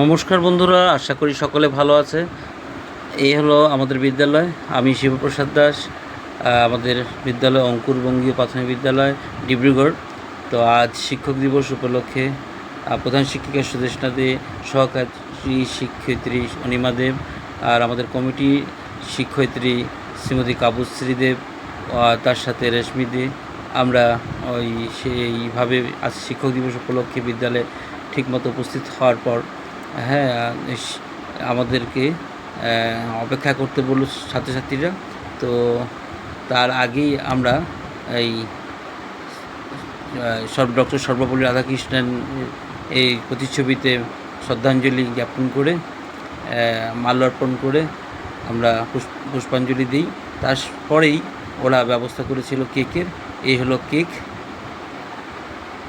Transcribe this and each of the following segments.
নমস্কার বন্ধুরা, আশা করি সকলে ভালো আছে। এই হলো আমাদের বিদ্যালয়, আমি শিবপ্রসাদ দাস আমাদের বিদ্যালয় অঙ্কুর বঙ্গীয় প্রাথমিক বিদ্যালয়, ডিব্রুগড়। তো আজ শিক্ষক দিবস উপলক্ষে প্রধান শিক্ষিকা সুদেশনা দে, সহকারী শিক্ষয়িত্রী অনিমা দেব, আর আমাদের কমিটি শিক্ষয়িত্রী শ্রীমতী কাবুশ্রী দেব তার সাথে রেশমি দে। আমরা ওই সেইভাবে আজ শিক্ষক দিবস উপলক্ষে বিদ্যালয়ে ঠিকমতো উপস্থিত হওয়ার পর হ্যাঁ আমাদেরকে অপেক্ষা করতে বলল ছাত্রছাত্রীরা। তো তার আগেই আমরা এই সর্ব ডক্টর সর্বপল্লী রাধাকৃষ্ণন এই প্রতিচ্ছবিতে শ্রদ্ধাঞ্জলি জ্ঞাপন করে মাল্যার্পণ করে আমরা পুষ- পুষ্পাঞ্জলি দিই। তারপরেই ওরা ব্যবস্থা করেছিল কেকের। এই হলো কেক।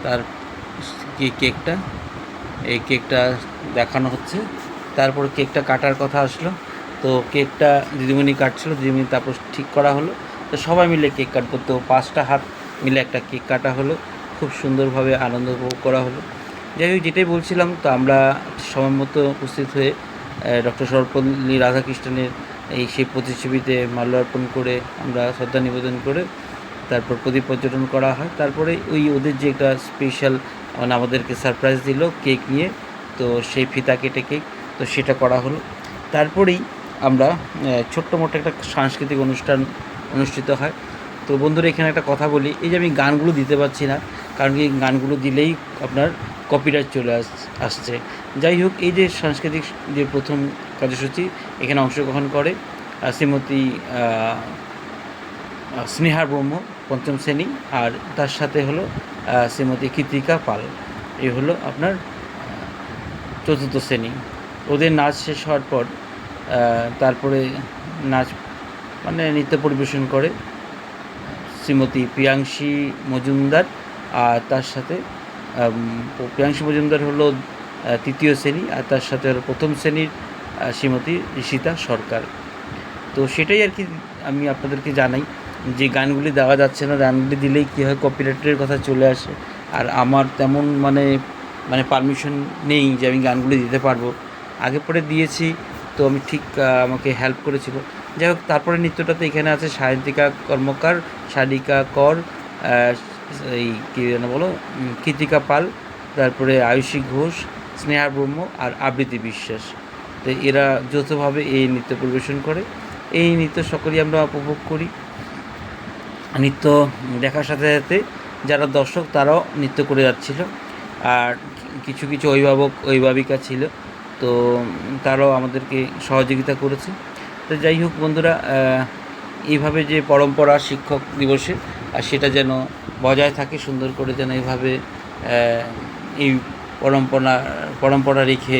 তার কেকটা। এই কেকটা দেখানো হচ্ছে। তারপর কেকটা কাটার কথা আসলো। তো কেকটা দিদিমণি কাটছিল, দিদিমণি তারপর ঠিক করা হলো। তো সবাই মিলে কেক কাটবো। তো পাঁচটা হাত মিলে একটা কেক কাটা হলো। খুব সুন্দরভাবে আনন্দ উপভোগ করা হলো। যাই হোক, যেটাই বলছিলাম, তো আমরা সময় মতো উপস্থিত হয়ে ডক্টর সর্বপল্লী রাধাকৃষ্ণনের এই সেই প্রতিচ্ছবিতে মাল্যার্পণ করে আমরা শ্রদ্ধা নিবেদন করে তারপর প্রদীপ পর্যটন করা হয়। তারপরে ওই ওদের যে একটা স্পেশাল আমাদেরকে সারপ্রাইজ দিল কেক নিয়ে। তো সেই ফিতা কেটে কেক তো সেটা করা হলো। তারপরেই আমরা ছোট্ট মোটো একটা সাংস্কৃতিক অনুষ্ঠান অনুষ্ঠিত হয়। তো বন্ধুরা, এখানে একটা কথা বলি। এই যে আমি গানগুলো দিতে পারছি না, কারণ কি গানগুলো দিলেই আপনার কপিরাইট চলে আস, আসছে। যাই হোক, এই যে সাংস্কৃতিক যে প্রথম কার্যসূচি, এখানে অংশগ্রহণ করে শ্রীমতী স্নেহা ব্রহ্ম, পঞ্চম শ্রেণি। আর তার সাথে হলো শ্রীমতী কৃতিকা পাল। এই হলো আপনার চতুর্থ শ্রেণি। ওদের নাচ শেষ হওয়ার পর তারপরে নাচ মানে নৃত্য পরিবেশন করে, শ্রীমতী প্রিয়াংশী মজুমদার। আর তার সাথে প্রিয়াংশী মজুমদার হলো তৃতীয় শ্রেণি। আর তার সাথে হলো প্রথম শ্রেণির শ্রীমতী ঋষিতা সরকার। তো সেটাই আর কি আমি আপনাদেরকে জানাই। যে গানগুলি দেওয়া যাচ্ছে না, গানগুলি দিলেই কী হয় কপিরাইটের কথা চলে আসে। আর আমার তেমন মানে মানে পারমিশন নেই যে আমি গানগুলি দিতে পারব। আগে পরে দিয়েছি, তো আমি ঠিক আমাকে হেল্প করেছিল। যাই হোক, তারপরে নৃত্যটাতে এখানে আছে সাহিত্যিকা কর্মকার শালিকা কর এই কী যেন বলো কৃতিকা পাল, তারপরে আয়ুষী ঘোষ, স্নেহা ব্রহ্ম আর আবৃত্তি বিশ্বাস। তো এরা যৌথভাবে এই নৃত্য পরিবেশন করে। এই নৃত্য সকলেই আমরা উপভোগ করি। নৃত্য দেখার সাথে সাথে যারা দর্শক, তারাও নৃত্য করে যাচ্ছিল। আর কিছু কিছু অভিভাবক, অভিভাবিকা ছিল, তো তারাও আমাদেরকে সহযোগিতা করেছে। তো যাই হোক বন্ধুরা এইভাবে যে পরম্পরা শিক্ষক দিবসে, আর সেটা যেন বজায় থাকে, সুন্দর করে যেন এইভাবে এই পরম্পরা পরম্পরা রেখে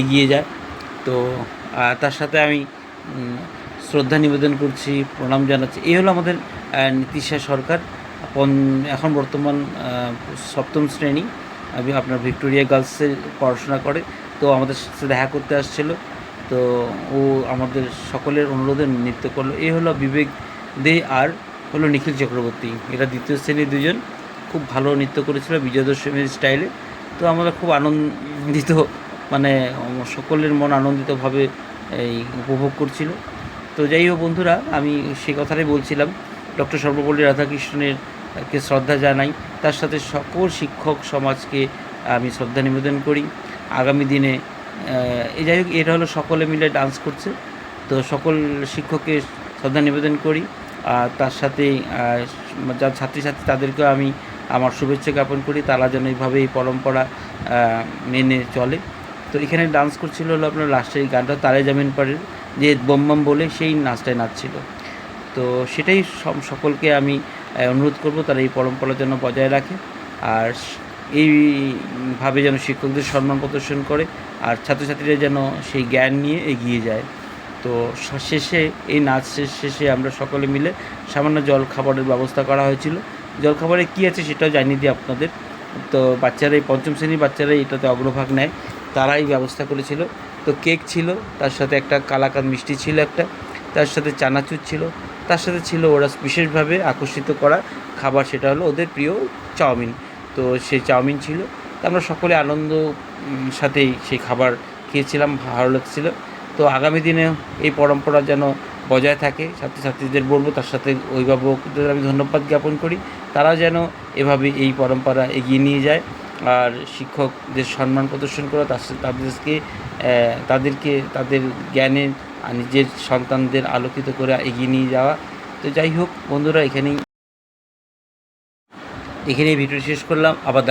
এগিয়ে যায়। তো তার সাথে আমি শ্রদ্ধা নিবেদন করছি, প্রণাম জানাচ্ছি। এই হলো আমাদের নীতিশা সরকার। এখন বর্তমান সপ্তম শ্রেণি। আপনার ভিক্টোরিয়া গার্লসে পড়াশোনা করে। তো আমাদের সাথে দেখা করতে আসছিল। তো ও আমাদের সকলের অনুরোধে নৃত্য করল। এই হলো বিবেক দে আর হলো নিখিল চক্রবর্তী। এরা দ্বিতীয় শ্রেণির দুজন। খুব ভালো নৃত্য করেছিল বিজয় দশমীর স্টাইলে। তো আমরা খুব আনন্দিত মানে সকলের মন আনন্দিতভাবে, এই, উপভোগ করছিল। তো যাই হোক বন্ধুরা, আমি সে কথাটাই বলছিলাম। ডক্টর সর্বপল্লী রাধাকৃষ্ণনের কে শ্রদ্ধা জানাই। তার সাথে সকল শিক্ষক সমাজকে আমি শ্রদ্ধা নিবেদন করি। আগামী দিনে এই যাই হোক, এটা হলো সকলে মিলে ডান্স করছে। তো সকল শিক্ষককে শ্রদ্ধা নিবেদন করি। আর তার সাথে যার ছাত্রছাত্রী তাদেরকেও আমি আমার শুভেচ্ছা জ্ঞাপন করি। তারা যেন এইভাবে এই পরম্পরা মেনে চলে। তো এখানে ডান্স করছিল হলো আপনার লাস্টের এই গানটা তারে জামিন পাড়ের যে বোম বম বলে সেই নাচটায় নাচছিল। তো সেটাই সকলকে আমি অনুরোধ করব তারা এই পরম্পরা যেন বজায় রাখে আর এইভাবে যেন শিক্ষকদের সম্মান প্রদর্শন করে আর ছাত্রছাত্রীরা যেন সেই জ্ঞান নিয়ে এগিয়ে যায়। তো শেষে এই নাচ শেষে আমরা সকলে মিলে সামান্য জল খাবারের ব্যবস্থা করা হয়েছিল। জল খাবারে কী আছে সেটাও জানিয়ে দিই আপনাদের। তো বাচ্চারা এই পঞ্চম শ্রেণির বাচ্চারা এটাতে অগ্রভাগ নেয়। তারাই ব্যবস্থা করেছিল। তো কেক ছিল, তার সাথে একটা কালাকান মিষ্টি ছিল একটা, তার সাথে চানাচুর ছিল, তার সাথে ছিল ওরা বিশেষভাবে আকর্ষিত করা খাবার, সেটা হলো ওদের প্রিয় চাউমিন। তো সেই চাউমিন ছিল। তো আমরা সকলে আনন্দ সাথেই সেই খাবার খেয়েছিলাম, ভালো লাগছিল। তো আগামী দিনে এই পরম্পরা যেন বজায় থাকে, ছাত্রছাত্রীদের বলব, তার সাথে অভিভাবকদের আমি ধন্যবাদ জ্ঞাপন করি। তারা যেন এভাবে এই পরম্পরা এগিয়ে নিয়ে যায়। আর শিক্ষকদের সম্মান প্রদর্শন করা তাদেরকে তাদেরকে, তাদের জ্ঞানের নিজের সন্তানদের আলোকিত করে এগিয়ে নিয়ে যাওয়া। তো যাই হোক, বন্ধুরা, এখানেই এখানেই ভিডিও শেষ করলাম। আবার দেখা